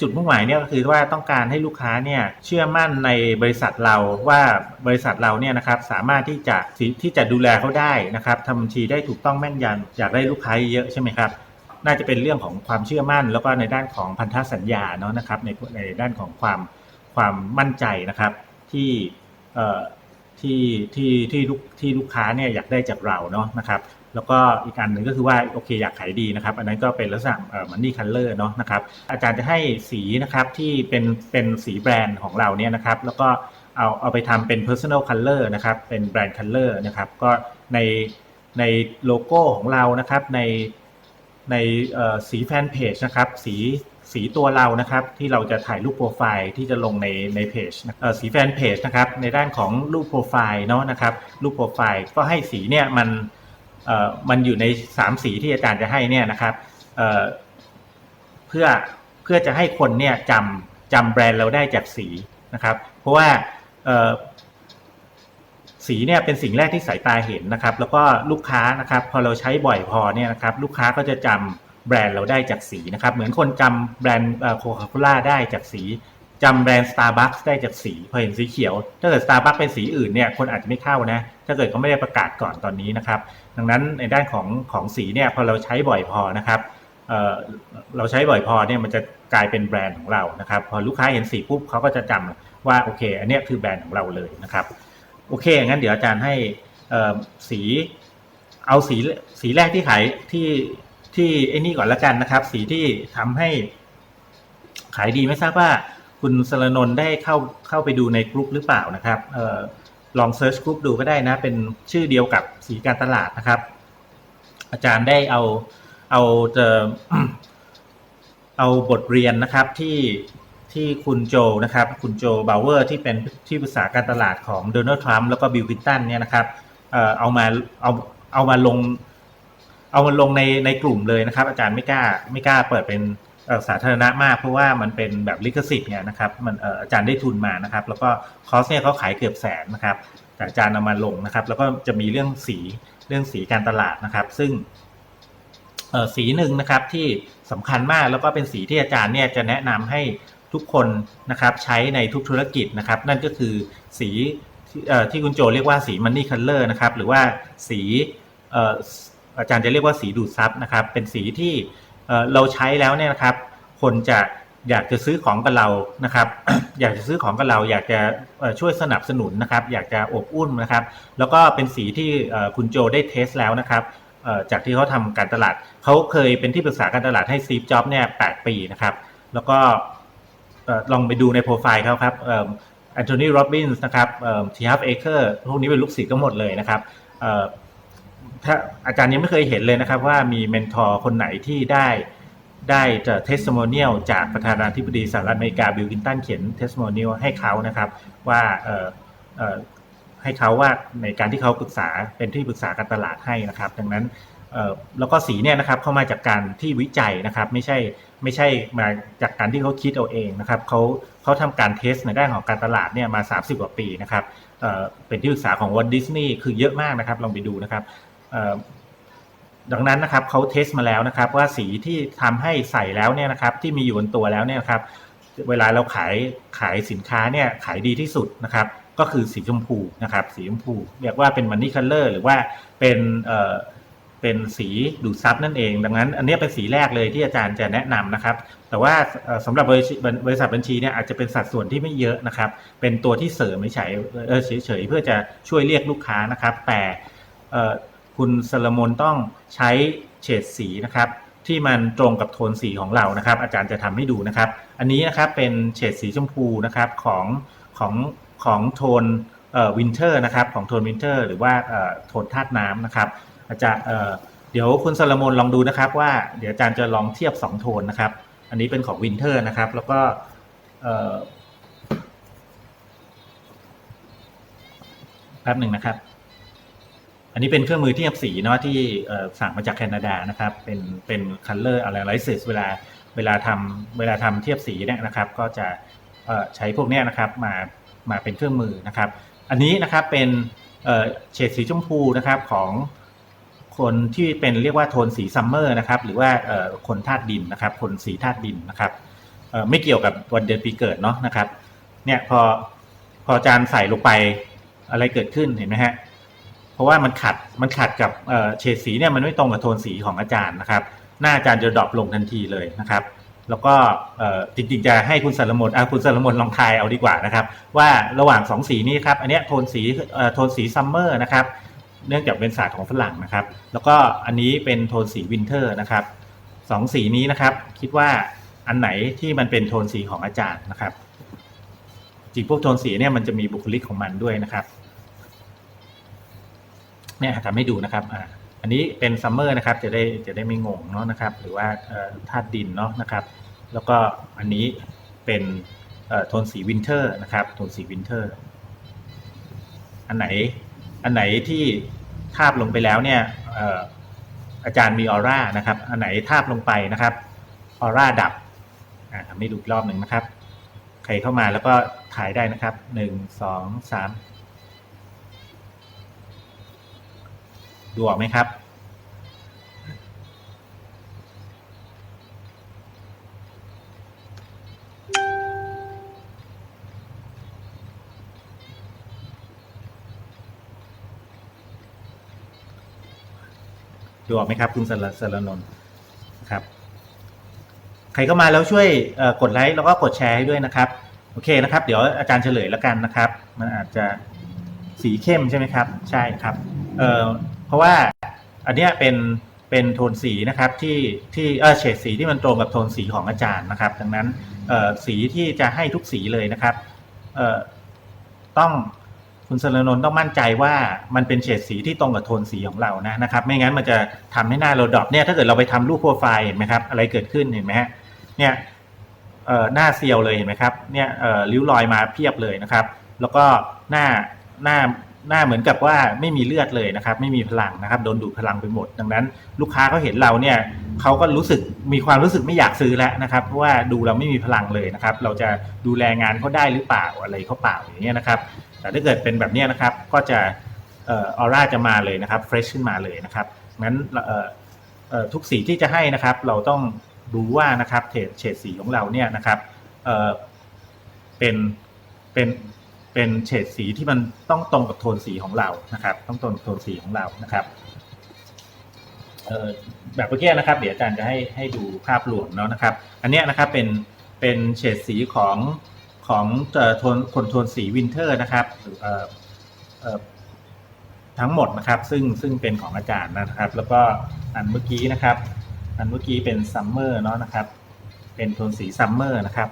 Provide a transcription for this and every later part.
จุดมุ่งหมายเนี่ยก็คือว่าต้องการให้ลูกค้าเนี่ยเชื่อมั่นในบริษัทเราว่าบริษัทเราเนี่ยนะครับสามารถที่จะที่จะดูแลเขาได้นะครับทำบัญชีได้ถูกต้องแม่นยำอยากได้ลูกค้าเยอะใช่ไหมครับน่าจะเป็นเรื่องของความเชื่อมั่น แล้วก็ในด้านของพันธสัญญาเนาะนะครับในในด้านของความความมั่นใจนะครับที่เอ่อที่ที่ที่ลูกที่ลูกค้าเนี่ยอยากได้จากเราเนาะนะครับ แล้วก็อีกอันหนึ่งก็คือว่าโอเคอยากขายดีนะครับ อันนั้นก็เป็นลักษณะมันนี่คัลเลอร์เนาะนะครับอาจารย์จะให้สีนะครับที่เป็นเป็นสีแบรนด์ของเราเนี่ยนะครับแล้วก็เอาเอาไปทำเป็น personal color นะครับเป็นแบรนด์ color นะครับก็ในในโลโก้ของเรานะครับในในสีแฟนเพจนะครับสีสีตัวเรานะครับที่เราจะถ่ายรูปโปรไฟล์ที่จะลงในในเพจสีแฟนเพจนะครับในด้านของรูปโปรไฟล์เนาะนะครับรูปโปรไฟล์ก็ให้สีเนี่ยมัน มันอยู่ใน3สีที่อาจารย์จะให้เนี่ยนะครับเเพื่อเพื่อจะให้คนเนี่ยจำจำแบรนด์เราได้จากสีนะครับ เพราะว่าสีเนี่ยเป็นสิ่งแรกที่สายตาเห็นนะครับ แล้วก็ลูกค้านะครับ พอเราใช้บ่อยพอเนี่ยนะครับ ลูกค้าก็จะจำแบรนด์เราได้จากสีนะครับ เหมือนคนจำแบรนด์โคคาโคล่าได้จากสี จำแบรนด์ Starbucks ได้จากสีพอเห็นสีเขียว ถ้าเกิด Starbucks เป็นสีอื่นเนี่ยคนอาจจะไม่เข้านะ ถ้าเกิดเขาไม่ได้ประกาศก่อนตอนนี้นะครับ ดังนั้นในด้านของของสีเนี่ยพอเราใช้บ่อยพอนะครับเเราใช้บ่อยพอเนี่ยมันจะกลายเป็นแบรนด์ของเรานะครับ พอลูกค้าเห็นสีปุ๊บเขาก็จะจำว่าโอเค อันนี้คือแบรนด์ของเราเลยนะครับ โอเคงั้นเดี๋ยวอาจารย์ให้สีเอาสีสีแรกที่ขายที่ที่ไอ้นี่ก่อนละกันนะครับ สีที่ทำให้ขายดีไม่ทราบว่า คุณสรนนท์ได้เข้าเข้าไปดูในกลุ่มหรือเปล่านะครับออลองเซิร์ชกลุ่มดูก็ได้นะ เป็นชื่อเดียวกับสีการตลาดนะครับ อาจารย์ได้เอาเอาจะเอาบทเรียนนะครับที่ที่คุณโจนะครับ คุณโจบาวเวอร์ที่เป็นที่ปรึกษาการตลาดของโดนัลด์ทรัมป์แล้วก็บิลคินตันเนี่ยนะครับเออเอามาเอาเอามาลง เอามาลงในในกลุ่มเลยนะครับ อาจารย์ไม่กล้าไม่กล้าเปิดเป็น สาธารณะมาก เพราะว่ามันเป็นแบบลิขสิทธิ์เนี่ยนะครับมันอาจารย์ได้ทุนมานะครับ แล้วก็คอสเนี่ยเขาขายเกือบแสนนะครับแต่อาจารย์เอามาลงนะครับ แล้วก็จะมีเรื่องสีเรื่องสีการตลาดนะครับ ซึ่งสีหนึ่งนะครับที่สำคัญมากแล้วก็เป็นสีที่อาจารย์เนี่ยจะแนะนำให้ทุกคนนะครับใช้ในทุกธุรกิจนะครับ นั่นก็คือสีที่คุณโจเรียกว่าสีมันนี่คัลเลอร์นะครับ หรือว่าสีอาจารย์จะเรียกว่าสีดูดซับนะครับ เป็นสีที่ เราใช้แล้วเนี่ยนะครับ คนจะอยากจะซื้อของกับเรานะครับ อยากจะซื้อของกับเรา อยากจะช่วยสนับสนุนนะครับ อยากจะอบอุ่นนะครับ แล้วก็เป็นสีที่คุณโจได้เทสแล้วนะครับจากที่เขาทำการตลาดเขาเคยเป็นที่ปรึกษาการตลาดให้ซีฟจ็อบเนี่ยแปีนะครับ แล้วก็ลองไปดูในโปรไฟล์เขาครับแอนโทนีโรบินส์นะครับทีฮับเอเคอร์พวกนี้เป็นลูกศิษย์ก็หมดเลยนะครับ ถ้าอาจารย์ยังไม่เคยเห็นเลยนะครับว่ามีเมนทอร์คนไหนที่ได้ได้จะเทส i มเนียลจากประธานาธิบดีสหรัฐอเมริกาบิลกินตันเขียนเทส i มเนียลให้เขานะครับว่าเออเออให้เขาว่าในการที่เขาปรึกษาเป็นที่ปรึกษาการตลาดให้นะครับ ดังนั้นแล้วก็สีเนี่ยนะครับเข้ามาจากการที่วิจัยนะครับ ไม่ใช่ไม่ใช่มาจากการที่เขาคิดเอาเองนะครับเขาเขาทำการเทสในด้านของการตลาดเนี่ยมา 30 กว่าปีนะครับเป็นที่ปรึกษาของวอลดิสนีย์คือเยอะมากนะครับลองไปดูนะครับ ดังนั้นนะครับเขาเทสมาแล้วนะครับว่าสีที่ทำให้ใส่แล้วเนี่ยนะครับที่มีอยู่บนตัวแล้วเนี่ยครับเวลาเราขายขายสินค้าเนี่ยขายดีที่สุดนะครับ ก็คือสีชมพูนะครับ สีชมพูเรียกว่าเป็นมันนี่คัลเลอร์หรือว่าเป็นเอ่อเป็นสีดูดซับนั่นเอง ดังนั้น อันนี้เป็นสีแรกเลยที่อาจารย์จะแนะนำนะครับ แต่ว่าสำหรับบริษัทบัญชีเนี่ยอาจจะเป็นสัดส่วนที่ไม่เยอะนะครับ เป็นตัวที่เสริมไม่ใช่เฉยๆเพื่อจะช่วยเรียกลูกค้านะครับ แต่ คุณสลมนต้องใช้เฉดสีนะครับที่มันตรงกับโทนสีของเรานะครับ อาจารย์จะทำให้ดูนะครับ อันนี้นะครับเป็นเฉดสีชมพูนะครับของของของโทนเอ่อวินเทอร์นะครับของโทนวินเทอร์หรือว่าเอ่อโทนธาตุน้ำนะครับอาจารย์เอ่อเดี๋ยวคุณสลมนลองดูนะครับ ว่าเดี๋ยวอาจารย์จะลองเทียบ 2 โทนนะครับ อันนี้เป็นของวินเทอร์นะครับ แล้วก็เอ่อแป๊บหนึ่งนะครับ อันนี้เป็นเครื่องมือที่ยับสีเนาะที่สั่งมาจากแคนาดานะครับ เป็นเป็นคัลเลอร์อะไรไลเซสเวลาเวลาทำเวลาทำเทียบสีเนี่ยนะครับ ก็จะใช้พวกนี้นะครับมามาเป็นเครื่องมือนะครับ อันนี้นะครับเป็นเฉดสีชมพูนะครับของคนที่เป็นเรียกว่าโทนสีซัมเมอร์นะครับหรือว่าคนธาตุดินนะครับ คนสีธาตุดินนะครับไม่เกี่ยวกับวันเดือนปีเกิดเนาะนะครับเนี่ยพอพออาจารย์ใส่ลงไปอะไรเกิดขึ้นเห็นไหมฮะ เพราะว่ามันขัดมันขัดกับเฉดสีเนี่ยมันไม่ตรงกับโทนสีของอาจารย์นะครับ หน้าอาจารย์จะดรอปลงทันทีเลยนะครับ แล้วก็จริงๆจะให้คุณสารมนอะคุณสารมนลองทายเอาดีกว่านะครับ ว่าระหว่างสองสีนี้ครับอันเนี้ยโทนสีโทนสีซัมเมอร์นะครับเนื่องจากเป็นศาสตร์ของฝรั่งนะครับ แล้วก็อันนี้เป็นโทนสีวินเทอร์นะครับสองสีนี้นะครับ คิดว่าอันไหนที่มันเป็นโทนสีของอาจารย์นะครับจริงพวกโทนสีเนี่ยมันจะมีบุคลิกของมันด้วยนะครับ เนี่ยทำให้ดูนะครับอ่าอันนี้เป็นซัมเมอร์นะครับจะได้จะได้ไม่งงเนาะนะครับ หรือว่าธาตุดินเนาะนะครับ แล้วก็อันนี้เป็นโทนสีวินเทอร์นะครับโทนสีวินเทอร์อันไหนอันไหนที่ทาบลงไปแล้วเนี่ยอาจารย์มีออร่านะครับ อันไหนทาบลงไปนะครับออร่าดับทำให้ดูอีกรอบหนึ่งนะครับ ใครเข้ามาแล้วก็ถ่ายได้นะครับหนึ่งสองสาม ดูออกไหมครับ ดูออกไหมครับ คุณสรสรนนท์นครับ ใครเข้ามาแล้วช่วยกดไลค์แล้วก็กดแชร์ให้ด้วยนะครับ โอเคนะครับ เดี๋ยวอาจารย์เฉลยแล้วกันนะครับ มันอาจจะสีเข้มใช่ไหมครับ ใช่ครับ เอ่อ เพราะว่าอันเนี้ยเป็นเป็นโทนสีนะครับที่ที่เออเฉดสีที่มันตรงกับโทนสีของอาจารย์นะครับ ดังนั้นเออสีที่จะให้ทุกสีเลยนะครับเออต้องคุณสรนนท์ต้องมั่นใจว่ามันเป็นเฉดสีที่ตรงกับโทนสีของเรานะนะครับ ไม่งั้นมันจะทำให้หน้าเราดรอปเนี่ยถ้าเกิดเราไปทำรูปโปรไฟล์เห็นไหมครับอะไรเกิดขึ้นเห็นไหมฮะเนี่ยเอ่อหน้าเซียวเลยเห็นไหมครับเนี่ยเอ่อริ้วรอยมาเพียบเลยนะครับ แล้วก็หน้าหน้า หน้าเหมือนกับว่าไม่มีเลือดเลยนะครับ ไม่มีพลังนะครับโดนดูดพลังไปหมด ดังนั้น ลูกค้าเขาเห็นเราเนี่ยเขาก็รู้สึกมีความรู้สึกไม่อยากซื้อแล้วนะครับเพราะว่าดูเราไม่มีพลังเลยนะครับ เราจะดูแลงานเขาได้หรือเปล่าอะไรเขาเปล่าอย่างเงี้ยนะครับ แต่ถ้าเกิดเป็นแบบเนี้ยนะครับ ก็จะออร่าจะมาเลยนะครับเฟรชขึ้นมาเลยนะครับงั้นทุกสีที่จะให้นะครับ เราต้องดูว่านะครับเฉดเฉดสีของเราเนี่ยนะครับเป็นเป็น เป็นเฉดสีที่มันต้องตรงกับโทนสีของเรานะครับ ต้องตรงกับโทนสีของเรานะครับแบบเมื่อกี้นะครับ เดี๋ยวอาจารย์จะให้ให้ดูภาพรวมเนาะนะครับ อันเนี้ยนะครับเป็นเป็นเฉดสีของของโทนคนโทนสีวินเทอร์นะครับทั้งหมดนะครับ ซึ่งซึ่งเป็นของอาจารย์นะครับ แล้วก็อันเมื่อกี้นะครับ อันเมื่อกี้เป็นซัมเมอร์เนาะนะครับ เป็นโทนสีซัมเมอร์นะครับ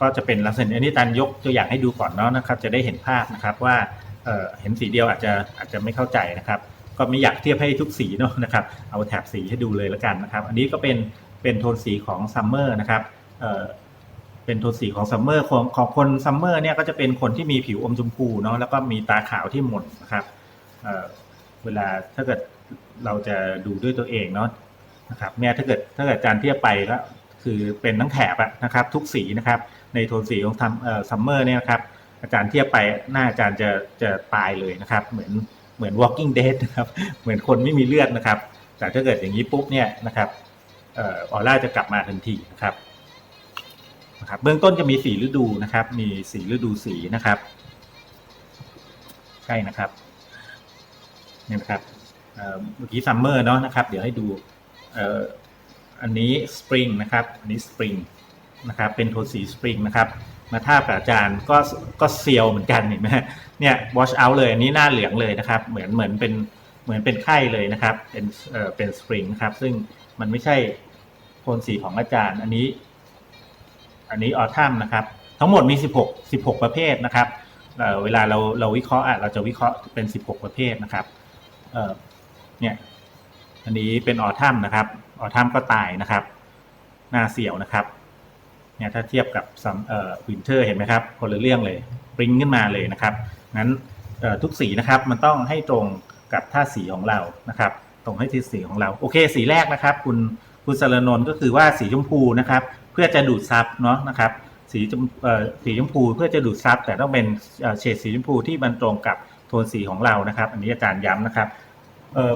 ก็จะเป็นลักษณะอันนี้อาจารย์ยกตัวอย่างให้ดูก่อนเนาะนะครับ จะได้เห็นภาพนะครับว่าเเห็นสีเดียวอาจจะอาจจะไม่เข้าใจนะครับ ก็ไม่อยากเทียบให้ทุกสีเนาะนะครับ เอาแถบสีให้ดูเลยแล้วกันนะครับ อันนี้ก็เป็นเป็นโทนสีของซัมเมอร์นะครับเเป็นโทนสีของซัมเมอร์ของของคนซัมเมอร์เนี่ยก็จะเป็นคนที่มีผิวอมชมพูเนาะแล้วก็มีตาขาวที่หม่นนะครับเเวลาถ้าเกิดเราจะดูด้วยตัวเองเนาะนะครับเนี่ยถ้าเกิดถ้าเกิดอาจารย์เทียบไปก็คือเป็นทั้งแถบอะนะครับ ทุกสีนะครับ ในโทนสีของทำเอ่อซัมเมอร์เนี่ยนะครับอาจารย์เทียบไปหน้าอาจารย์จะจะตายเลยนะครับ เหมือนเหมือน walking dead นะครับเหมือนคนไม่มีเลือดนะครับ แต่ถ้าเกิดอย่างนี้ปุ๊บเนี่ยนะครับเอ่อออร่าจะกลับมาทันทีนะครับนะครับเบื้องต้นจะมีสีฤดูนะครับ มีสีฤดูสีนะครับ ใช่นะครับเนี่ยนะครับเมื่อกี้ซัมเมอร์เนาะนะครับ เดี๋ยวให้ดูอันนี้สปริงนะครับ อันนี้สปริง นะครับเป็นโทนสีสปริงนะครับมาท่ากับอาจารย์ก็ก็เซียวเหมือนกันเห็นไหมเนี่ยวอชเอาเลยอันนี้หน้าเหลืองเลยนะครับเหมือนเหมือนเป็นเหมือนเป็นไข้เลยนะครับเป็นเอ่อเป็นสปริงนะครับซึ่งมันไม่ใช่โทนสีของอาจารย์อันนี้ อันนี้ออทัมนะครับ ทั้งหมดมี 16 16 ประเภทนะครับเเวลาเราเราวิเคราะห์อะเราจะวิเคราะห์เป็น 16 ประเภทนะครับเเนี่ยอันนี้เป็นออทัมนะครับออทัมก็ตายนะครับ หน้าเสียวนะครับ เนี่ยถ้าเทียบกับซัมเอ่อวินเทอร์เห็นไหมครับคนละเรื่องเลยปริงขึ้นมาเลยนะครับงั้นทุกสีนะครับมันต้องให้ตรงกับท่าสีของเรานะครับ ตรงให้ที่สีของเราโอเค สีแรกนะครับ คุณคุณสารนนท์ก็คือว่าสีชมพูนะครับ เพื่อจะดูดซับเนาะนะครับ สีชมเอ่อสีชมพูเพื่อจะดูดซับแต่ต้องเป็นเฉดสีชมพูที่มันตรงกับโทนสีของเรานะครับ อันนี้อาจารย์ย้ำนะครับเอ่อ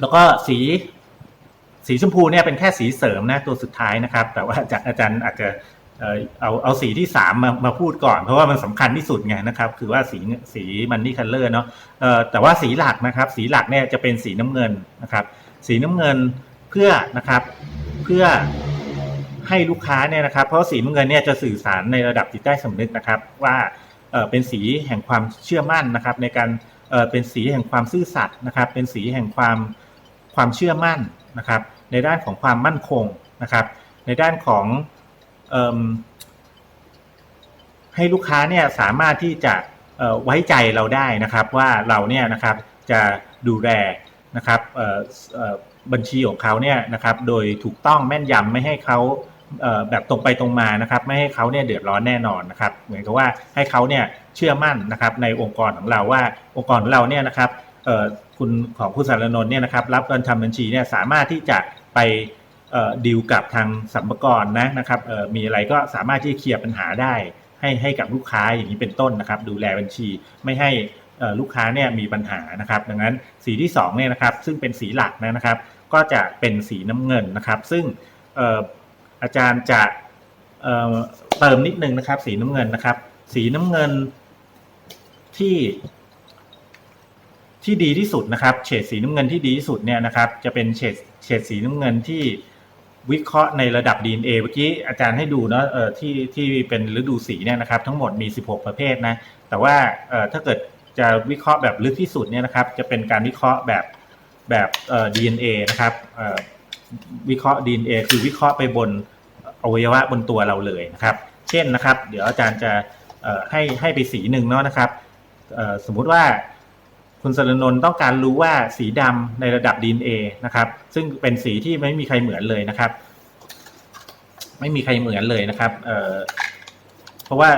แล้วก็สี สีชมพูเนี่ยเป็นแค่สีเสริมนะตัวสุดท้ายนะครับ แต่ว่าอาจารย์อาจารย์อาจจะเอาเอาสีที่สามมามาพูดก่อน เพราะว่ามันสำคัญที่สุดไงนะครับ คือว่าสีสีมันนี่คัลเลอร์เนาะแต่ว่าสีหลักนะครับ สีหลักเนี่ยจะเป็นสีน้ำเงินนะครับ สีน้ำเงินเพื่อนะครับเพื่อให้ลูกค้าเนี่ยนะครับ เพราะสีน้ำเงินเนี่ยจะสื่อสารในระดับจิตใต้สำนึกนะครับ ว่าเป็นสีแห่งความเชื่อมั่นนะครับ ในการเป็นสีแห่งความซื่อสัตย์นะครับ เป็นสีแห่งความความเชื่อมั่นนะครับ ในด้านของความมั่นคงนะครับ ในด้านของเอิ่มให้ลูกค้าเนี่ยสามารถที่จะไว้ใจเราได้นะครับว่าเราเนี่ยนะครับจะดูแลนะครับบัญชีของเขาเนี่ยนะครับโดยถูกต้องแม่นยำไม่ให้เขาแบบตรงไปตรงมานะครับ ไม่ให้เขาเนี่ยเดือดร้อนแน่นอนนะครับ เหมือนกับว่าให้เขาเนี่ยเชื่อมั่นนะครับในองค์กรของเราว่าองค์กรของเราเนี่ยนะครับ คุณของคุณสารนนท์เนี่ยนะครับรับการทำบัญชีเนี่ยสามารถที่จะไปดีลกับทางสัมภาระนะนะครับมีอะไรก็สามารถที่จะเคลียร์ปัญหาได้ ให้ให้กับลูกค้าอย่างนี้เป็นต้นนะครับ ดูแลบัญชีไม่ให้ลูกค้าเนี่ยมีปัญหานะครับ ดังนั้นสีที่สองเนี่ยนะครับซึ่งเป็นสีหลักนะครับ ก็จะเป็นสีน้ำเงินนะครับ ซึ่งอาจารย์จะเเติมนิดนึงนะครับ สีน้ำเงินนะครับ สีน้ำเงินที่ ที่ดีที่สุดนะครับ เฉดสีน้ำเงินที่ดีที่สุดเนี่ยนะครับ จะเป็นเฉดเฉดสีน้ำเงินที่วิเคราะห์ในระดับ DNA เมื่อกี้อาจารย์ให้ดูเนาะเออที่ที่เป็นฤดูสีเนี่ยนะครับ ทั้งหมดมี 16 ประเภทนะ แต่ว่าเออถ้าเกิดจะวิเคราะห์แบบลึกที่สุดเนี่ยนะครับ จะเป็นการวิเคราะห์แบบแบบเอ่อ DNA นะครับเอ่อวิเคราะห์ DNA คือวิเคราะห์ไปบนอวัยวะบนตัวเราเลยนะครับ เช่นนะครับ เดี๋ยวอาจารย์จะเออให้ให้ไปสีหนึ่งเนาะนะครับเออสมมุติว่า คุณสรนนท์ต้องการรู้ว่าสีดำในระดับ DNA นะครับ ซึ่งเป็นสีที่ไม่มีใครเหมือนเลยนะครับ ไม่มีใครเหมือนเลยนะครับเเพราะว่า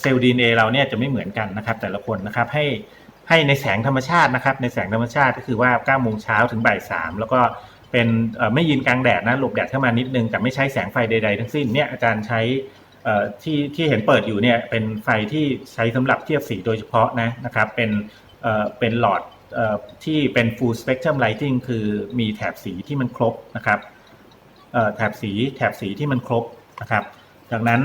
เซลล์ DNA เราเนี่ยจะไม่เหมือนกันนะครับ แต่ละคนนะครับให้ให้ในแสงธรรมชาตินะครับ ในแสงธรรมชาติก็คือว่า9โมงเช้าถึงบ่ายสามแล้วก็เป็นไม่ยืนกลางแดดนะหลบแดดเข้ามานิดนึงแต่ไม่ใช้แสงไฟใด ๆ ทั้งสิ้นเนี่ยอาจารย์ใช้ที่ที่เห็นเปิดอยู่เนี่ยเป็นไฟที่ใช้สำหรับเทียบสีโดยเฉพาะนะนะครับ เป็น เป็นหลอดที่เป็น full spectrum lighting คือมีแถบสีที่มันครบนะครับแถบสีแถบสีที่มันครบนะครับดังนั้น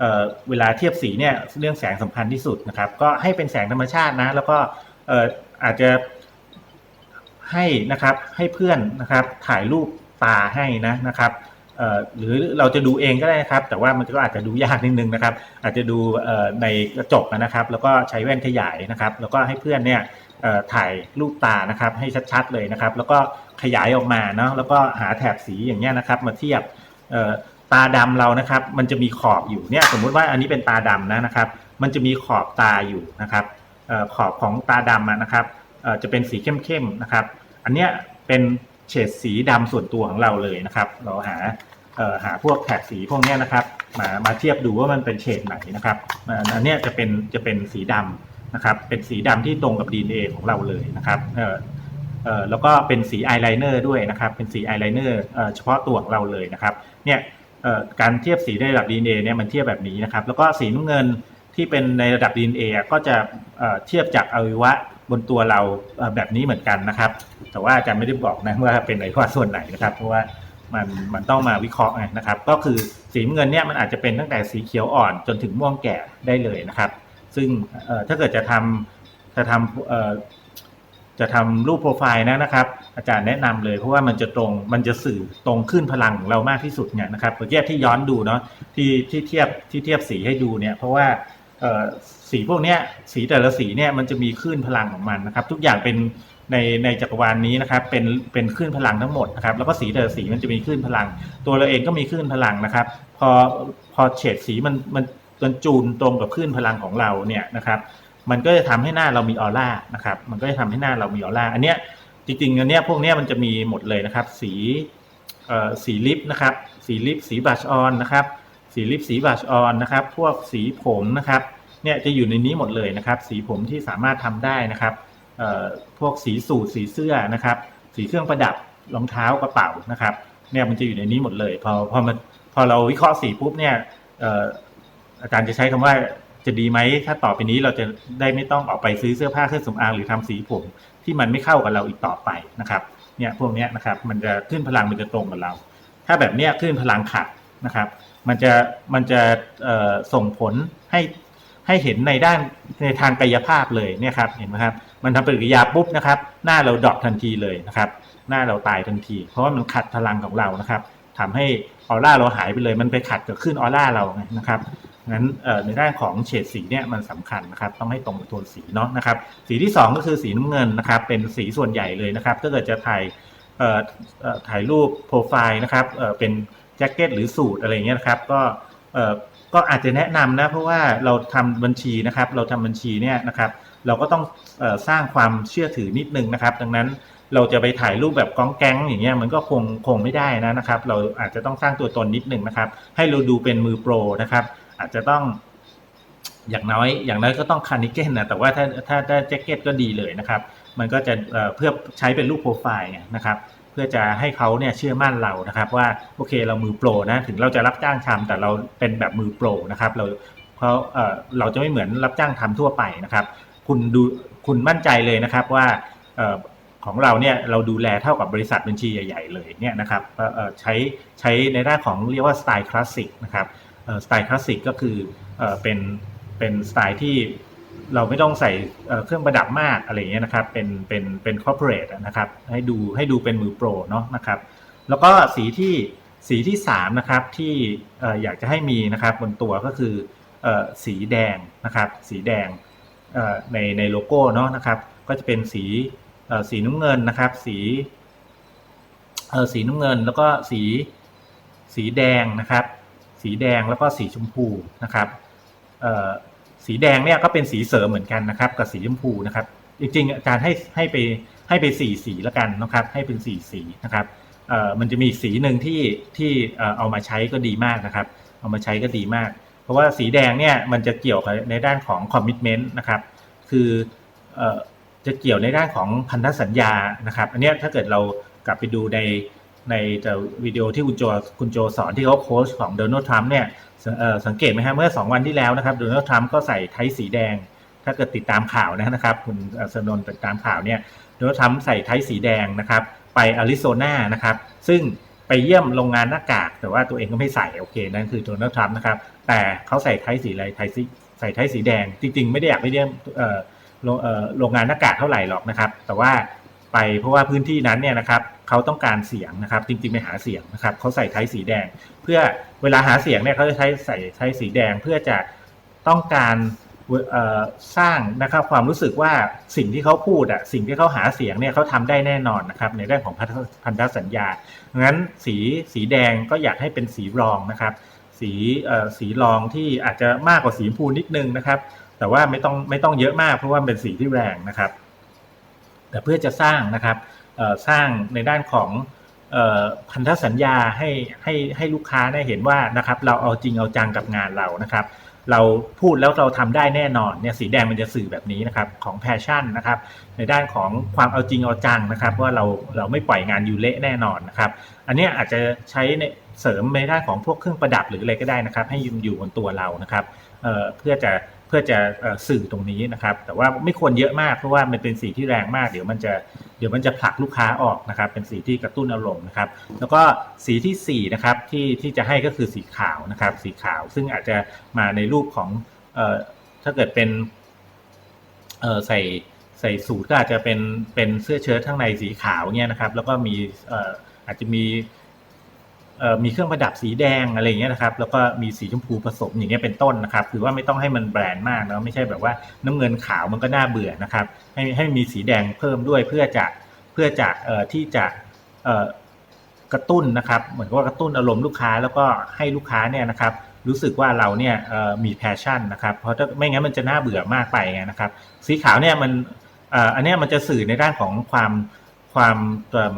เเวลาเทียบสีเนี่ยเรื่องแสงสำคัญที่สุดนะครับ ก็ให้เป็นแสงธรรมชาตินะ แล้วก็อาจจะให้นะครับให้เพื่อนนะครับถ่ายรูปตาให้นะนะครับ หรือเราจะดูเองก็ได้นะครับ แต่ว่ามันก็อาจจะดูยากนิดนึงนะครับ อาจจะดูในกระจกนะครับ แล้วก็ใช้แว่นขยายนะครับ แล้วก็ให้เพื่อนเนี่ยถ่ายรูปตานะครับ ให้ชัดๆเลยนะครับ แล้วก็ขยายออกมาเนาะแล้วก็หาแถบสีอย่างเงี้ยนะครับ มาเทียบตาดำเรานะครับ มันจะมีขอบอยู่เนี่ย สมมุติว่าอันนี้เป็นตาดำนะนะครับ มันจะมีขอบตาอยู่นะครับขอบของตาดำนะครับจะเป็นสีเข้มๆนะครับ อันเนี้ยเป็น เฉดสีดำส่วนตัวของเราเลยนะครับ เราหาหาพวกแถบสีพวกนี้นะครับ มามาเทียบดูว่ามันเป็นเฉดไหนนะครับอันนี้จะเป็นจะเป็นสีดำนะครับ เป็นสีดำที่ตรงกับ DNA ของเราเลยนะครับแล้วก็เป็นสีอายไลเนอร์ด้วยนะครับ เป็นสีอายไลเนอร์เฉพาะตัวของเราเลยนะครับ เนี่ยการเทียบสีในระดับ DNA เนี่ยมันเทียบแบบนี้นะครับ แล้วก็สีน้ำเงินที่เป็นในระดับ DNA อะก็จะเอ่อเทียบจากอวัยวะ บนตัวเราแบบนี้เหมือนกันนะครับ แต่ว่าอาจารย์ไม่ได้บอกนะว่าเป็นอวัยวะส่วนไหนนะครับ เพราะว่ามันมันต้องมาวิเคราะห์ไงนะครับ ก็คือสีเงินเนี่ยมันอาจจะเป็นตั้งแต่สีเขียวอ่อนจนถึงม่วงแก่ได้เลยนะครับ ซึ่งถ้าเกิดจะทำจะทำจะทำรูปโปรไฟล์นะนะครับ อาจารย์แนะนำเลยเพราะว่ามันจะตรงมันจะสื่อตรงขึ้นพลังของเรามากที่สุดเนี่ยนะครับเมื่อกี้ที่ย้อนดูเนาะที่ที่เทียบที่เทียบสีให้ดูเนี่ยเพราะว่า สีพวกนี้สีแต่ละสีเนี่ยมันจะมีคลื่นพลังของมันนะครับ ทุกอย่างเป็นในในจักรวาลนี้นะครับ เป็นเป็นคลื่นพลังทั้งหมดนะครับ แล้วก็สีแต่ละสีมันจะมีคลื่นพลัง ตัวเราเองก็มีคลื่นพลังนะครับ พอพอเฉดสีมันมันมันจูนตรงกับคลื่นพลังของเราเนี่ยนะครับ มันก็จะทำให้หน้าเรามีออร่านะครับ มันก็จะทำให้หน้าเรามีออร่าอันเนี้ยจริงๆอันเนี้ยพวกเนี้ยมันจะมีหมดเลยนะครับ สีสีลิปนะครับ สีลิปสีบัชออนนะครับ สีลิปสีบัชออนนะครับ พวกสีผมนะครับ เนี่ยจะอยู่ในนี้หมดเลยนะครับ สีผมที่สามารถทำได้นะครับพวกสีสูทสีเสื้อนะครับ สีเครื่องประดับรองเท้ากระเป๋านะครับ เนี่ยมันจะอยู่ในนี้หมดเลย พอพอมันพอเราวิเคราะห์สีปุ๊บเนี่ยอาจารย์จะใช้คำว่าจะดีไหมถ้าต่อไปนี้เราจะได้ไม่ต้องออกไปซื้อเสื้อผ้าเครื่องสำอางหรือทำสีผมที่มันไม่เข้ากับเราอีกต่อไปนะครับ เนี่ยพวกนี้นะครับมันจะขึ้นพลังมันจะตรงกับเรา ถ้าแบบเนี้ยขึ้นพลังขัดนะครับ มันจะมันจะส่งผลให้ให้เห็นในด้านในทางกายภาพเลยเนี่ยครับเห็นไหมครับมันทำปฏิกิริยาปุ๊บนะครับ หน้าเราดรอปทันทีเลยนะครับ หน้าเราตายทันที เพราะว่ามันขัดพลังของเรานะครับทำให้ออร่าเราหายไปเลย มันไปขัดกับขึ้นออร่าเราไงนะครับงั้นในด้านของเฉดสีเนี่ยมันสำคัญนะครับ ต้องให้ตรงกับโทนสีเนาะนะครับ สีที่สองก็คือสีน้ำเงินนะครับ เป็นสีส่วนใหญ่เลยนะครับถ้าเกิดจะถ่ายถ่ายรูปโปรไฟล์นะครับเป็น แจ็คเก็ตหรือสูทอะไรเงี้ยนะครับ ก็เออก็อาจจะแนะนำนะเพราะว่าเราทำบัญชีนะครับ เราทำบัญชีเนี่ยนะครับ เราก็ต้องออสร้างความเชื่อถือนิดนึงนะครับ ดังนั้นเราจะไปถ่ายรูปแบบก้องแก๊งอย่างเงี้ยมันก็คงคงไม่ได้นะนะครับ เราอาจจะต้องสร้างตัวตนนิดนึงนะครับ ให้เราดูเป็นมือโปรนะครับ อาจจะต้อง อย่างน้อย อย่างน้อยก็ต้องคานิเกนนะแต่ว่าถ้าถ้าถ้าแจ็คเก็ตก็ดีเลยนะครับ มันก็จะเพื่อใช้เป็นรูปโปรไฟล์นะครับ พื่อจะให้เขาเนี่ยเชื่อมั่นเรานะครับว่าโอเคเรามือโปรนะถึงเราจะรับจ้างทำแต่เราเป็นแบบมือโปรนะครับเราเพราะเออเราจะไม่เหมือนรับจ้างทำทั่วไปนะครับ คุณดูคุณมั่นใจเลยนะครับว่าเออของเราเนี่ยเราดูแลเท่ากับบริษัทบัญชีใหญ่ ๆ เลยเนี่ยนะครับเออใช้ใช้ในด้านของเรียกว่าสไตล์คลาสสิกนะครับเออสไตล์คลาสสิกก็คือเออเป็นเป็นสไตล์ที่ เราไม่ต้องใส่เครื่องประดับมากอะไรเงี้ยนะครับ เป็นเป็นเป็นคอร์ปอเรทนะครับ ให้ดูให้ดูเป็นมือโปรเนาะนะครับ แล้วก็สีที่สีที่3นะครับที่อยากจะให้มีนะครับบนตัวก็คือสีแดงนะครับสีแดงในในโลโก้เนาะนะครับ ก็จะเป็นสีสีน้ำเงินนะครับ สีสีน้ำเงินแล้วก็สีสีแดงนะครับ สีแดงแล้วก็สีชมพูนะครับ สีแดงเนี่ยก็เป็นสีเสริมเหมือนกันนะครับ กับสีชมพูนะครับ จริงๆอาจารย์ให้ให้ไปให้ไปสี่สีแล้วกันนะครับ ให้เป็นสี่สีนะครับเอ่อมันจะมีสีหนึ่งที่ที่เอ่อเอามาใช้ก็ดีมากนะครับ เอามาใช้ก็ดีมาก เพราะว่าสีแดงเนี่ยมันจะเกี่ยวกับในด้านของคอมมิชเมนต์นะครับ คือเอ่อจะเกี่ยวในด้านของพันธสัญญานะครับ อันนี้ถ้าเกิดเรากลับไปดูใน ในแต่วิดีโอที่คุณโจคุณโจสอนที่เขาโค้ชของโดนัลด์ทรัมป์เนี่ยส,สังเกตไหมครับเมื่อ 2 วันที่แล้วนะครับโดนัลด์ทรัมป์ก็ใส่ไทยสีแดง ถ้าเกิดติดตามข่าวนะครับ คุณสนน์ติดตามข่าวเนี่ยโดนัลด์ทรัมป์ใส่ไทยสีแดงนะครับ ไปอาริโซนานะครับ ซึ่งไปเยี่ยมโรงงานหน้ากาก แต่ว่าตัวเองก็ไม่ใส่โอเคนั่นคือโดนัลด์ทรัมป์นะครับแต่เขาใส่ไทยสีอะไรไทยสีใส่ไทยสีแดง จริง ๆ ไม่ได้อยากไปเยี่ยมโรงงานหน้ากากเท่าไหร่หรอกนะครับ แต่ว่า ไปเพราะว่าพื้นที่นั้นเนี่ยนะครับเขาต้องการเสียงนะครับ จริงๆไปหาเสียงนะครับเขาใส่ไทยสีแดง เพื่อเวลาหาเสียงเนี่ยเขาจะใช้ใส่ไทยสีแดงเพื่อจะต้องการสร้างนะครับความรู้สึกว่าสิ่งที่เขาพูดอะสิ่งที่เขาหาเสียงเนี่ยเขาทำได้แน่นอนนะครับในเรื่องของพันธพันธสัญญางั้นสีสีแดงก็อยากให้เป็นสีรองนะครับ สีสีรองที่อาจจะมากกว่าสีพูนิดนึงนะครับ แต่ว่าไม่ต้องไม่ต้องเยอะมากเพราะว่าเป็นสีที่แรงนะครับ แต่เพื่อจะสร้างนะครับสร้างในด้านของพันธสัญญาให้ให้ให้ลูกค้าได้เห็นว่านะครับเราเอาจริงเอาจังกับงานเรานะครับ เราพูดแล้วเราทำได้แน่นอนเนี่ยสีแดงมันจะสื่อแบบนี้นะครับของแพชชั่นนะครับในด้านของความเอาจริงเอาจังนะครับ ว่าเราเราไม่ปล่อยงานอยู่เละแน่นอนนะครับ อันนี้อาจจะใช้ในเสริมในด้านของพวกเครื่องประดับหรืออะไรก็ได้นะครับ ให้ยืนอยู่บนตัวเรานะครับเเพื่อจะ เพื่อจะสื่อตรงนี้นะครับ แต่ว่าไม่ควรเยอะมากเพราะว่ามันเป็นสีที่แรงมาก เดี๋ยวมันจะเดี๋ยวมันจะผลักลูกค้าออกนะครับ เป็นสีที่กระตุ้นอารมณ์นะครับ แล้วก็สีที่สี่นะครับที่ที่จะให้ก็คือสีขาวนะครับ สีขาวซึ่งอาจจะมาในรูปของเอ่อถ้าเกิดเป็นเอ่อใส่ใส่สูทก็อาจจะเป็นเป็นเสื้อเชิ้ตข้างในสีขาวเนี่ยนะครับ แล้วก็มีเอ่ออาจจะมี มีเครื่องประดับสีแดงอะไรอย่างเงี้ยนะครับ แล้วก็มีสีชมพูผสมอย่างเงี้ยเป็นต้นนะครับคือว่าไม่ต้องให้มันแบรนด์มากนะไม่ใช่แบบว่าน้ำเงินขาวมันก็น่าเบื่อนะครับ ให้ให้มีสีแดงเพิ่มด้วยเพื่อจะเพื่อจะเอ่อที่จะเอ่อกระตุ้นนะครับ เหมือนกับว่ากระตุ้นอารมณ์ลูกค้าแล้วก็ให้ลูกค้าเนี่ยนะครับ รู้สึกว่าเราเนี่ยมีแพชชั่นนะครับ เพราะถ้าไม่งั้นมันจะน่าเบื่อมากไปไงนะครับ สีขาวเนี่ยมันอันเนี้ยมันจะสื่อในด้านของความความเอิ่ม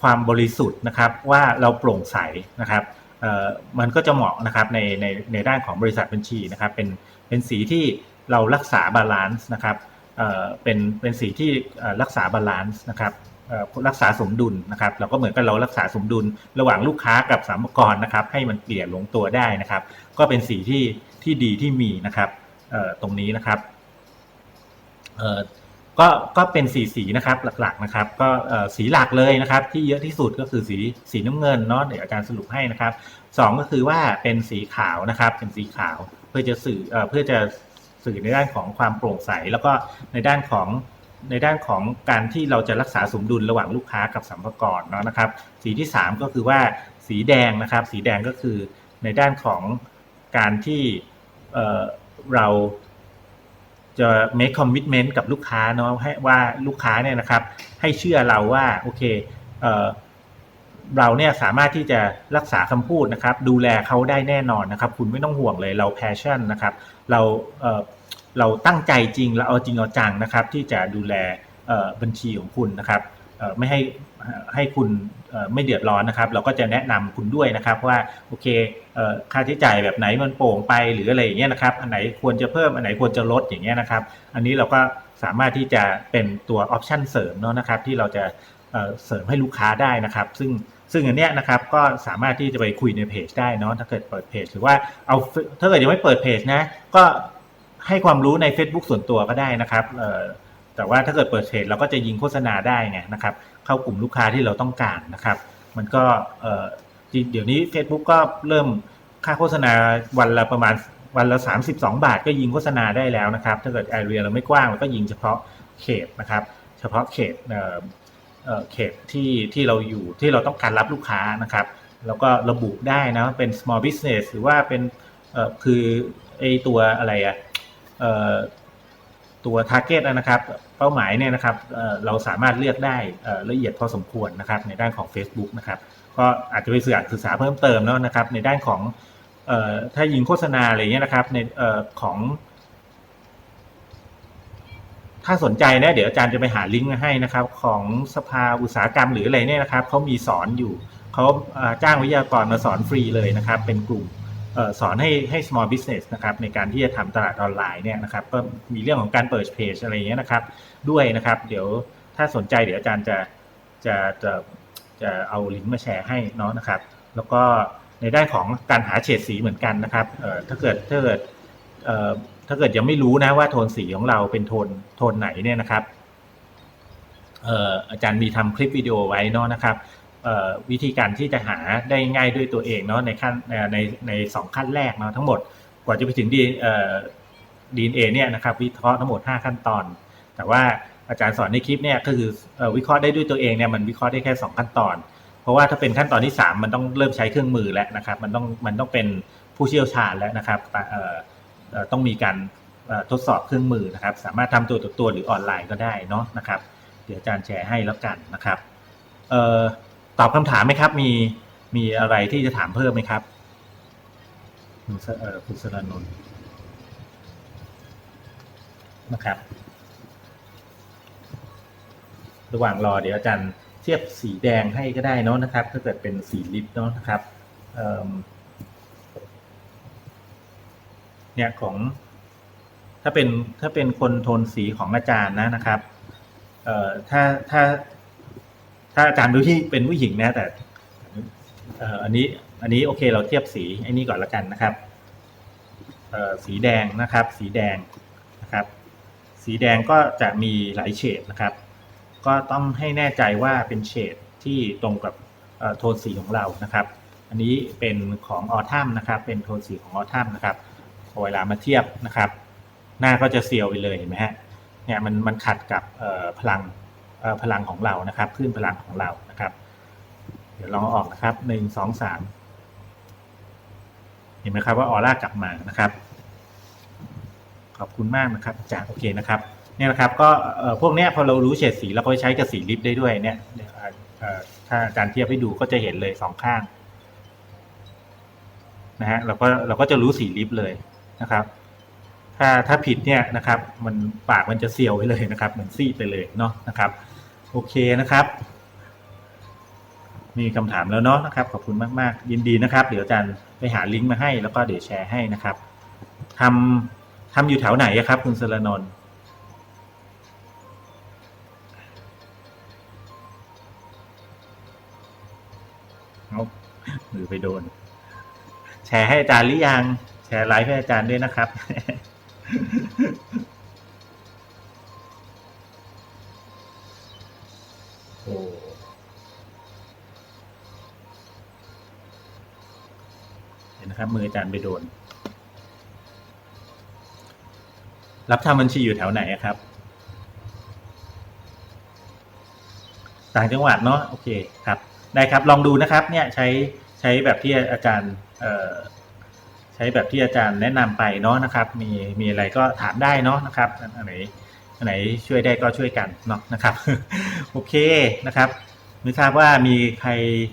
ความบริสุทธิ์นะครับว่าเราโปร่งใสนะครับมันก็จะเหมาะนะครับในในในด้านของบริษัทบัญชีนะครับเป็นเป็นสีที่เรารักษาบาลานซ์นะครับเป็นเป็นสีที่รักษาบาลานซ์นะครับรักษาสมดุลนะครับเราก็เหมือนกับเรารักษาสมดุลระหว่างลูกค้ากับสามกรนะครับให้มันเปลี่ยนลงตัวได้นะครับ ก็เป็นสีที่ที่ดีที่มีนะครับตรงนี้นะครับ ก็ก็เป็นสีสีนะครับหลักๆนะครับ ก็สีหลักเลยนะครับ ที่เยอะที่สุดก็คือสีสีน้ำเงินเนาะเดี๋ยวอาจารย์สรุปให้นะครับสองก็คือว่าเป็นสีขาวนะครับ เป็นสีขาวเพื่อจะสื่อเพื่อจะสื่อในด้านของความโปร่งใส แล้วก็ในด้านของในด้านของการที่เราจะรักษาสมดุลระหว่างลูกค้ากับสัมภาระเนาะนะครับ สีที่ 3 ก็คือว่าสีแดงนะครับ สีแดงก็คือในด้านของการที่เเรา จะ make commitment กับลูกค้าเนาะให้ว่าลูกค้าเนี่ยนะครับ ให้เชื่อเราว่าโอเคเออเราเนี่ยสามารถที่จะรักษาคำพูดนะครับ ดูแลเขาได้แน่นอนนะครับ คุณไม่ต้องห่วงเลยเรา passion นะครับ เราเออเราตั้งใจจริงเราเอาจริงเอาจังนะครับ ที่จะดูแลบัญชีของคุณนะครับไม่ให้ ให้คุณไม่เดือดร้อนนะครับ เราก็จะแนะนำคุณด้วยนะครับว่าโอเคค่าใช้จ่ายแบบไหนมันโปร่งไปหรืออะไรอย่างเงี้ยนะครับ อันไหนควรจะเพิ่มอันไหนควรจะลดอย่างเงี้ยนะครับ อันนี้เราก็สามารถที่จะเป็นตัวออปชันเสริมเนาะนะครับ ที่เราจะเสริมให้ลูกค้าได้นะครับ ซึ่งซึ่งอันเนี้ยนะครับก็สามารถที่จะไปคุยในเพจได้เนาะถ้าเกิดเปิดเพจหรือว่าเอาถ้าเกิดยังไม่เปิดเพจนะก็ให้ความรู้ใน Facebook ส่วนตัวก็ได้นะครับแต่ว่าถ้าเกิดเปิดเพจเราก็จะยิงโฆษณาได้ไงนะครับ เข้ากลุ่มลูกค้าที่เราต้องการนะครับ มันก็เดี๋ยวนี้ Facebook ก็เริ่มค่าโฆษณาวันละประมาณวันละ 32 บาทก็ยิงโฆษณาได้แล้วนะครับ ถ้าเกิดแอเรียเราไม่กว้างเราก็ยิงเฉพาะเขตนะครับ เฉพาะเขตเเเขตที่ที่เราอยู่ที่เราต้องการรับลูกค้านะครับ แล้วก็ระบุได้นะเป็น small business หรือว่าเป็นคือไอตัวอะไรอะตัว target นะครับ เป้าหมายเนี่ยนะครับเราสามารถเลือกได้ละเอียดพอสมควรนะครับในด้านของ Facebook นะครับก็อาจจะไปศึกษาศึกษาเพิ่มเติมแล้วนะครับ ในด้านของถ้ายิงโฆษณาอะไรเงี้ยนะครับในอของ ถ้าสนใจนะเดี๋ยวอาจารย์จะไปหาลิงก์มาให้นะครับ ของสภาอุตสาหกรรมหรืออะไรเนี่ยนะครับเขามีสอนอยู่เขาจ้างวิทยากรมาสอนฟรีเลยนะครับ เป็นกลุ่ม สอนให้ให้ small business นะครับในการที่จะทำตลาดออนไลน์เนี่ยนะครับก็มีเรื่องของการเปิดเพจอะไรเงี้ยนะครับด้วยนะครับ เดี๋ยวถ้าสนใจเดี๋ยวอาจารย์จะจะจะจะเอาลิงก์มาแชร์ให้เนาะนะครับ แล้วก็ในด้านของการหาเฉดสีเหมือนกันนะครับถ้าเกิดถ้าเกิดถ้าเกิดยังไม่รู้นะว่าโทนสีของเราเป็นโทนโทนไหนเนี่ยนะครับอาจารย์มีทำคลิปวิดีโอไว้เนาะนะครับ วิธีการที่จะหาได้ง่ายด้วยตัวเองเนาะในขั้นในในสองขั้นแรกเนาะทั้งหมดกว่าจะไปถึงดีเอ่อดีเอเนี่ยนะครับวิเคราะห์ทั้งหมด 5 ขั้นตอน แต่ว่าอาจารย์สอนในคลิปเนี่ยก็คือวิเคราะห์ได้ด้วยตัวเองเนี่ยมันวิเคราะห์ได้แค่ 2 ขั้นตอน เพราะว่าถ้าเป็นขั้นตอนที่ 3 มันต้องเริ่มใช้เครื่องมือแล้วนะครับ มันต้องมันต้องเป็นผู้เชี่ยวชาญแล้วนะครับต้องมีการทดสอบเครื่องมือนะครับ สามารถทำตัวต่อตัวหรือออนไลน์ก็ได้เนาะนะครับ เดี๋ยวอาจารย์แชร์ให้แล้วกันนะครับ ตอบคำถามไหมครับ มีมีอะไรที่จะถามเพิ่มไหมครับคุณสเออคุณสรนนท์นะครับ ระหว่างรอเดี๋ยวอาจารย์เทียบสีแดงให้ก็ได้เนาะนะครับ ถ้าเกิดเป็นสีลิปเนาะนะครับเเนี่ยของถ้าเป็นถ้าเป็นคนโทนสีของอาจารย์นะนะครับ เอ่อถ้าถ้า ถ้าอาจารย์ดูที่เป็นผู้หญิงนะแต่อันนี้อันนี้โอเคเราเทียบสีไอ้นี่ก่อนละกันนะครับสีแดงนะครับ สีแดงนะครับ สีแดงก็จะมีหลายเฉดนะครับ ก็ต้องให้แน่ใจว่าเป็นเฉดที่ตรงกับโทนสีของเรานะครับ อันนี้เป็นของออทัมนะครับ เป็นโทนสีของออทัมนะครับพอเวลามาเทียบนะครับ หน้าก็จะเซียวไปเลยเห็นไหมฮะเนี่ยมันมันขัดกับพลัง พลังของเรานะครับคลื่นพลังของเรานะครับ เดี๋ยวลองออกนะครับหนึ่งสองสามเห็นไหมครับว่าออร่ากลับมานะครับ ขอบคุณมากนะครับอาจารย์โอเคนะครับเนี่ยนะครับก็พวกเนี้ยพอเรารู้เฉดสีเราก็ใช้กับสีลิปได้ด้วยเนี่ยถ้าอาจารย์เทียบให้ดูก็จะเห็นเลยสองข้างนะฮะเราก็เราก็จะรู้สีลิปเลยนะครับ ถ้าถ้าผิดเนี่ยนะครับ มันปากมันจะเซียวไว้เลยนะครับ เหมือนซีดไปเลยเนาะนะครับ โอเคนะครับ มีคำถามแล้วเนาะนะครับ ขอบคุณมากๆ ยินดีนะครับ เดี๋ยวอาจารย์ไปหาลิงก์มาให้แล้วก็เดี๋ยวแชร์ให้นะครับทำทำอยู่แถวไหนครับ คุณสรนนท์เอามือไปโดน แชร์ให้อาจารย์หรือยัง แชร์ไลฟ์ให้อาจารย์ด้วยนะครับ เห็นนะครับ มืออาจารย์ไปโดน รับทำบัญชีอยู่แถวไหนครับ ต่างจังหวัดเนาะโอเคครับ ได้ครับลองดูนะครับ เนี่ยใช้ใช้แบบที่อาจารย์ใช้แบบที่อาจารย์แนะนำไปเนาะนะครับ มีมีอะไรก็ถามได้เนาะนะครับอันไหน อันไหนช่วยได้ก็ช่วยกันเนาะนะครับ โอเคนะครับไม่ทราบว่ามีใคร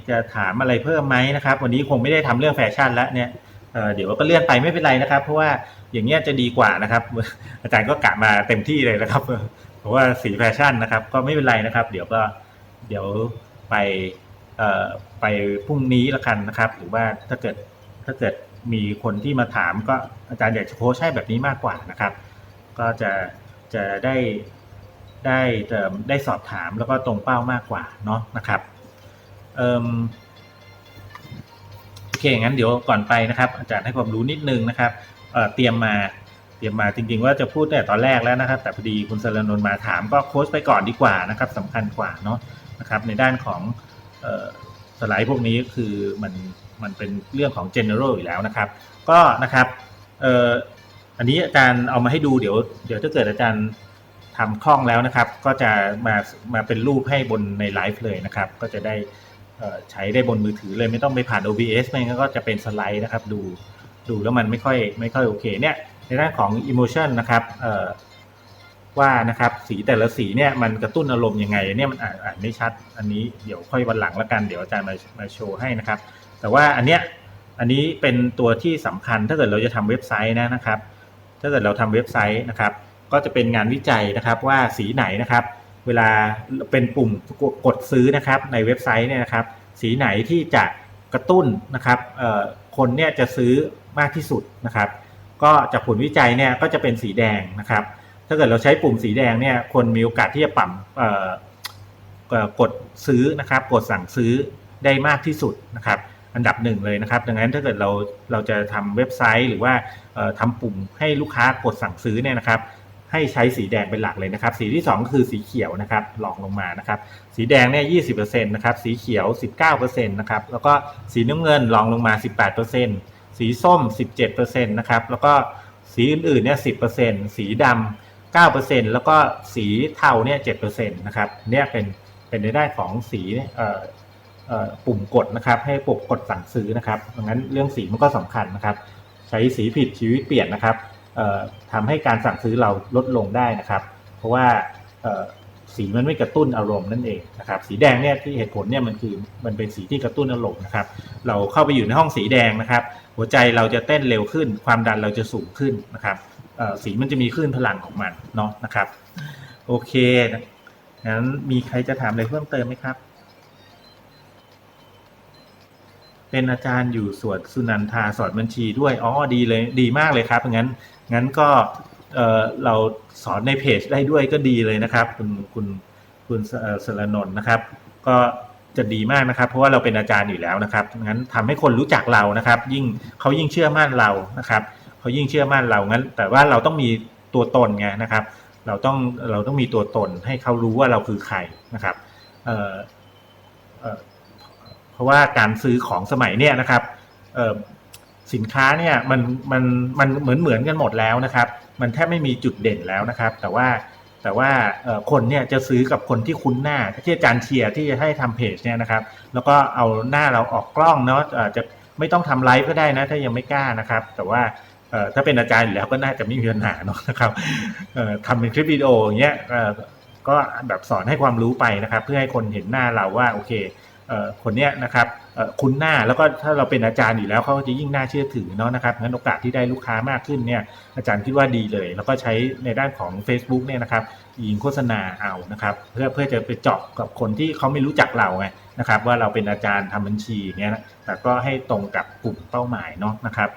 จะถามอะไรเพิ่มไหมนะครับ วันนี้คงไม่ได้ทำเรื่องแฟชั่นแล้วเนี่ยเเดี๋ยวก็เลื่อนไปไม่เป็นไรนะครับ เพราะว่าอย่างเงี้ยจะดีกว่านะครับ อาจารย์ก็กะมาเต็มที่เลยนะครับเพราะว่าสีแฟชั่นนะครับ ก็ไม่เป็นไรนะครับ เดี๋ยวก็เดี๋ยวไปไปพรุ่งนี้ละกันนะครับ หรือว่าถ้าเกิดถ้าเกิดมีคนที่มาถามก็อาจารย์อยากจะโพสต์ให้แบบนี้มากกว่านะครับ ก็จะ จะได้ได้ได้สอบถามแล้วก็ตรงเป้ามากกว่าเนาะนะครับเอ่มโอเคงั้นเดี๋ยวก่อนไปนะครับ อาจารย์ให้ความรู้นิดนึงนะครับเเตรียมมาเตรียมมาจริง ๆ ว่าจะพูดแต่ตอนแรกแล้วนะครับ แต่พอดีคุณสรนนท์มาถามก็โค้ชไปก่อนดีกว่านะครับสำคัญกว่าเนาะนะครับ ในด้านของออสไลด์พวกนี้คือมันมันเป็นเรื่องของ general อยู่แล้วนะครับ ก็นะครับ อันนี้อาจารย์เอามาให้ดูเดี๋ยว เดี๋ยวถ้าเกิดอาจารย์ทำคล่องแล้วนะครับ ก็จะมามาเป็นรูปให้บนในไลฟ์เลยนะครับ ก็จะได้ใช้ได้บนมือถือเลยไม่ต้องไปผ่าน OBS ไม่งั้นก็จะเป็นสไลด์นะครับ ดูดูแล้วมันไม่ค่อยไม่ค่อยโอเคเนี่ยในด้านของ emotion นะครับว่านะครับสีแต่ละสีเนี่ยมันกระตุ้นอารมณ์ยังไงเนี่ยมันอ่านอ่านไม่ชัด อันนี้เดี๋ยวค่อยวันหลังแล้วกันเดี๋ยวอาจารย์มามาโชว์ให้นะครับ แต่ว่าอันเนี้ยอันนี้เป็นตัวที่สำคัญถ้าเกิดเราจะทำเว็บไซต์นะนะครับ ถ้าเกิดเราทำเว็บไซต์นะครับ ก็จะเป็นงานวิจัยนะครับว่าสีไหนนะครับ เวลาเป็นปุ่มกดซื้อนะครับในเว็บไซต์เนี่ยนะครับ สีไหนที่จะกระตุ้นนะครับคนเนี่ยจะซื้อมากที่สุดนะครับ ก็จากผลวิจัยเนี่ยก็จะเป็นสีแดงนะครับ ถ้าเกิดเราใช้ปุ่มสีแดงเนี่ยคนมีโอกาสที่จะปั่มกดซื้อนะครับ กดสั่งซื้อได้มากที่สุดนะครับ อันดับหนึ่งเลยนะครับ ดังนั้นถ้าเกิดเราเราจะทำเว็บไซต์ หรือว่าเอ่อทำปุ่มให้ลูกค้ากดสั่งซื้อเนี่ยนะครับ ให้ใช้สีแดงเป็นหลักเลยนะครับ สีที่2ก็คือสีเขียวนะครับลองลงมานะครับ สีแดงเนี่ย20%นะครับ สีเขียว 19%นะครับ แล้วก็สีน้ำเงินลองลงมา 18%สีส้ม 17%นะครับ แล้วก็สีอื่นๆเนี่ย10%สีดำ9%แล้วก็สีเทาเนี่ย7%นะครับ เนี่ยเป็นเป็นในด้านของสีเอ่อเอ่อ ปุ่มกดนะครับให้ปุ่มกดสั่งซื้อนะครับดังนั้นเรื่องสีมันก็สำคัญนะครับ ใช้สีผิดชีวิตเปลี่ยนนะครับเอ่อทำให้การสั่งซื้อเราลดลงได้นะครับ เพราะว่าสีมันไม่กระตุ้นอารมณ์นั่นเองนะครับ สีแดงเนี่ยที่เหตุผลเนี่ยมันคือมันเป็นสีที่กระตุ้นอารมณ์นะครับ เราเข้าไปอยู่ในห้องสีแดงนะครับ หัวใจเราจะเต้นเร็วขึ้น ความดันเราจะสูงขึ้นนะครับสีมันจะมีคลื่นพลังของมันเนาะนะครับ โอเคงั้นมีใครจะถามอะไรเพิ่มเติมไหมครับ เป็นอาจารย์อยู่สวนสุนันทาสอนบัญชีด้วย อ๋อ ดีเลย ดีมากเลยครับ งั้น งั้นก็เออเราสอนในเพจได้ด้วยก็ดีเลยนะครับ คุณคุณคุณสรนนท์นะครับ ก็จะดีมากนะครับ เพราะว่าเราเป็นอาจารย์อยู่แล้วนะครับ งั้นทำให้คนรู้จักเรานะครับ ยิ่งเขายิ่งเชื่อมั่นเรานะครับเขายิ่งเชื่อมั่นเรา งั้น แต่ว่าเราต้องมีตัวตนไงนะครับ เราต้องเราต้องมีตัวตนให้เขารู้ว่าเราคือใครนะครับ เอ่อ เพราะว่าการซื้อของสมัยเนี่ยนะครับสินค้าเนี่ยมันมันมันเหมือนเหมือนกันหมดแล้วนะครับ มันแทบไม่มีจุดเด่นแล้วนะครับ แต่ว่าแต่ว่าคนเนี่ยจะซื้อกับคนที่คุ้นหน้าที่อาจารย์เชียร์ที่จะให้ทำเพจเนี่ยนะครับ แล้วก็เอาหน้าเราออกกล้องเนาะอาจจะไม่ต้องทำไลฟ์ก็ได้นะ ถ้ายังไม่กล้านะครับ แต่ว่าถ้าเป็นอาจารย์อยู่แล้วก็น่าจะไม่มีปัญหาเนาะนะครับทำเป็นคลิปวิดีโออย่างเงี้ยก็แบบสอนให้ความรู้ไปนะครับ เพื่อให้คนเห็นหน้าเราว่าโอเค คนเนี้ยนะครับคุ้นหน้าแล้วก็ถ้าเราเป็นอาจารย์อยู่แล้วเขาก็จะยิ่งน่าเชื่อถือเนาะนะครับงั้นโอกาสที่ได้ลูกค้ามากขึ้นเนี่ยอาจารย์คิดว่าดีเลย แล้วก็ใช้ในด้านของ Facebook เนี่ยนะครับยิงโฆษณาเอานะครับเพื่อเพื่อจะไปเจาะกับคนที่เขาไม่รู้จักเราไงนะครับว่าเราเป็นอาจารย์ทำบัญชีอย่างเงี้ยนะแต่ก็ให้ตรงกับกลุ่มเป้าหมายเนาะนะครับ